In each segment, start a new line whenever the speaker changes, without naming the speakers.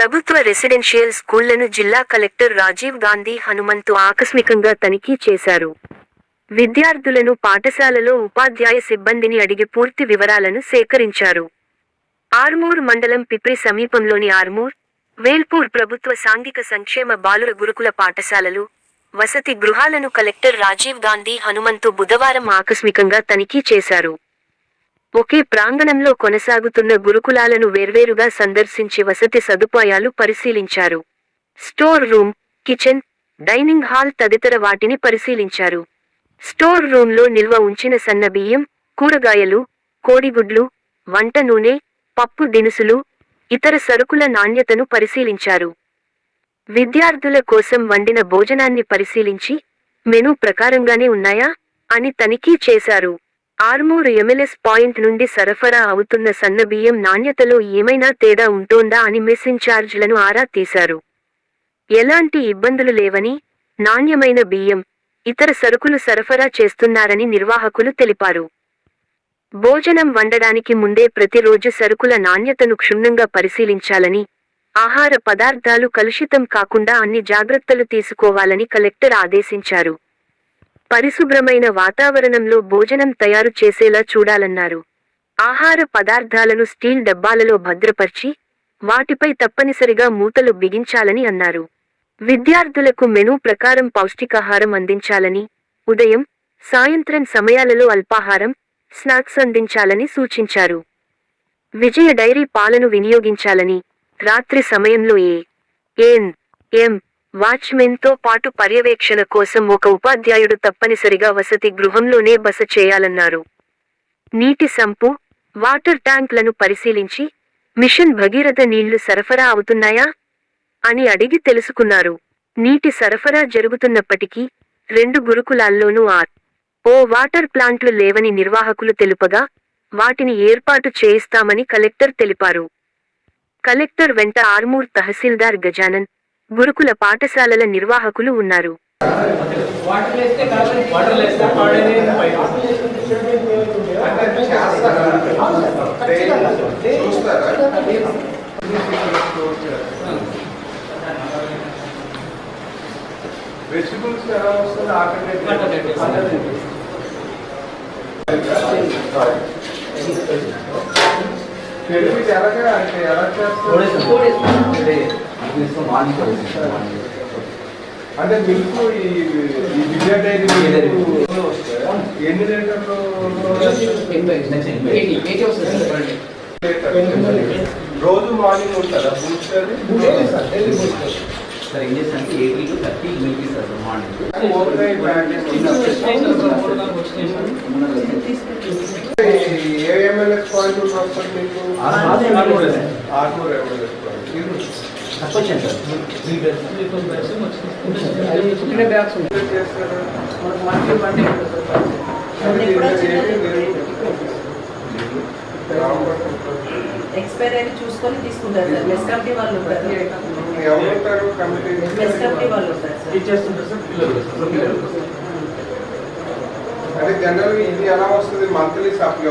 ప్రభుత్వ రెసిడెన్షియల్ స్కూళ్ళను జిల్లా కలెక్టర్ రాజీవ్ గాంధీ హనుమంతు ఆకస్మికంగా తనిఖీ చేశారు. విద్యార్థులను పాఠశాలలో ఉపాధ్యాయ సిబ్బందిని అడిగి పూర్తి వివరాలను సేకరించారు. ఆర్మూర్ మండలం పిప్రి సమీపంలోని ఆర్మూర్ వేల్పూర్ ప్రభుత్వ సాంఘిక సంక్షేమ బాలుర గురుకుల పాఠశాలలు వసతి గృహాలను కలెక్టర్ రాజీవ్ గాంధీ హనుమంతు బుధవారం ఆకస్మికంగా తనిఖీ చేశారు. ఒకే ప్రాంగణంలో కొనసాగుతున్న గురుకులాలను వేర్వేరుగా సందర్శించి వసతి సదుపాయాలు పరిశీలించారు. Store room kitchen dining hall తదితర వాటిని పరిశీలించారు. స్టోర్ రూంలో నిల్వ ఉంచిన సన్న బియ్యం కూరగాయలు కోడిగుడ్లు వంట నూనె పప్పు దినుసులు ఇతర సరుకుల నాణ్యతను పరిశీలించారు. విద్యార్థుల కోసం వండిన భోజనాన్ని పరిశీలించి మెనూ ప్రకారంగానే ఉన్నాయా అని తనిఖీ చేశారు. ఆర్మూర్ ఎమ్మెల్యేస్ పాయింట్ నుండి సరఫరా అవుతున్న సన్నబియ్యం నాణ్యతలో ఏమైనా తేడా ఉంటోందా అని మెస్ ఇన్ఛార్జ్లను ఆరా తీశారు. ఎలాంటి ఇబ్బందులు లేవని నాణ్యమైన బియ్యం ఇతర సరుకులు సరఫరా చేస్తున్నారని నిర్వాహకులు తెలిపారు. భోజనం వండడానికి ముందే ప్రతిరోజు సరుకుల నాణ్యతను క్షుణ్ణంగా పరిశీలించాలని ఆహార పదార్థాలు కలుషితం కాకుండా అన్ని జాగ్రత్తలు తీసుకోవాలని కలెక్టర్ ఆదేశించారు. పరిశుభ్రమైన వాతావరణంలో భోజనం తయారు చేసేలా చూడాలన్నారు. ఆహార పదార్థాలను స్టీల్ డబ్బాలలో భద్రపరిచి వాటిపై తప్పనిసరిగా మూతలు బిగించాలని అన్నారు. విద్యార్థులకు మెనూ ప్రకారం పౌష్టికాహారం అందించాలని ఉదయం సాయంత్రం సమయాలలో అల్పాహారం స్నాక్స్ అందించాలని సూచించారు. విజయ డైరీ పాలను వినియోగించాలని రాత్రి సమయంలో ఏ ఎన్ ఎం వాచ్మెన్తో పాటు పర్యవేక్షణ కోసం ఒక ఉపాధ్యాయుడు తప్పనిసరిగా వసతి గృహంలోనే బస చేయాలన్నారు. నీటి సంపు వాటర్ ట్యాంక్లను పరిశీలించి మిషన్ భగీరథ నీళ్ళు సరఫరా అవుతున్నాయా? అని అడిగి తెలుసుకున్నారు. నీటి సరఫరా జరుగుతున్నప్పటికీ రెండు గురుకులాల్లోనూ ఆర్ ఓ వాటర్ ప్లాంట్లు లేవని నిర్వాహకులు తెలుపగా వాటిని ఏర్పాటు చేయిస్తామని కలెక్టర్ తెలిపారు. కలెక్టర్ వెంట ఆర్మూర్ తహసీల్దార్ గజానన్ గురుకుల పాఠశాలల నిర్వాహకులు ఉన్నారు.
వెజిటబుల్స్ ఎలా వస్తుంది ఆకలి తెలుగు ఇది ఎలాగా అంటే ఎలా చేస్తారు? అంటే మిల్క్ ఈ విజయ డైరీ ఎన్ని లీటర్లు రోజు మార్నింగ్ ఉంటుందా బూస్ట్ అది
సార్ ఏం చేస్తానంటే ఎయిటీ టు థర్టీ మిల్క్ ఇస్తారు మార్నింగ్
ఓవర్నైట్ ఏ MLS point
Armoor
MLS point చేస్తారా
ఎక్స్పైర్ అయితే చూసుకొని తీసుకుంటారు సార్. మెస్ కమిటీ వాళ్ళు ఉంటారు. మెస్ కమిటీ వాళ్ళు ఉంటారు సార్.
అంటే జనరల్ ఇది ఎలా వస్తుంది? Monthly supply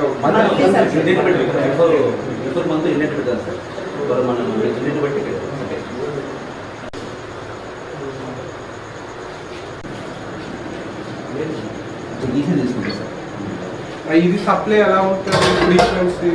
before before month unit పెడతాను సార్. మనం యూనిట్ బట్టి పెడతాం. ఓకే. ఈజీ తీసుకుంటాం సార్.
ఇది సప్లై ఎలా ఉంటుంది?